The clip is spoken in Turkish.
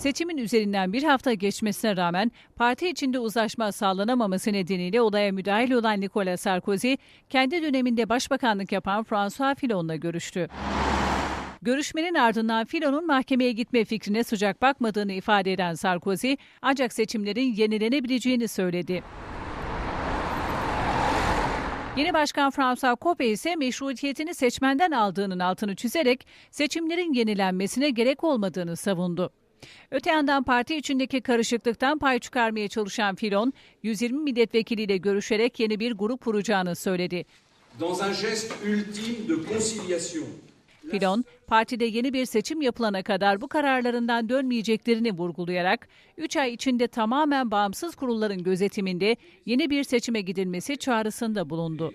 Seçimin üzerinden bir hafta geçmesine rağmen parti içinde uzlaşma sağlanamaması nedeniyle olaya müdahil olan Nicolas Sarkozy, kendi döneminde başbakanlık yapan François Fillon'la görüştü. Görüşmenin ardından Filon'un mahkemeye gitme fikrine sıcak bakmadığını ifade eden Sarkozy, ancak seçimlerin yenilenebileceğini söyledi. Yeni başkan François Copé ise meşruiyetini seçmenden aldığının altını çizerek seçimlerin yenilenmesine gerek olmadığını savundu. Öte yandan parti içindeki karışıklıktan pay çıkarmaya çalışan Filon, 120 milletvekiliyle görüşerek yeni bir grup kuracağını söyledi. Filon, partide yeni bir seçim yapılana kadar bu kararlarından dönmeyeceklerini vurgulayarak 3 ay içinde tamamen bağımsız kurulların gözetiminde yeni bir seçime gidilmesi çağrısında bulundu.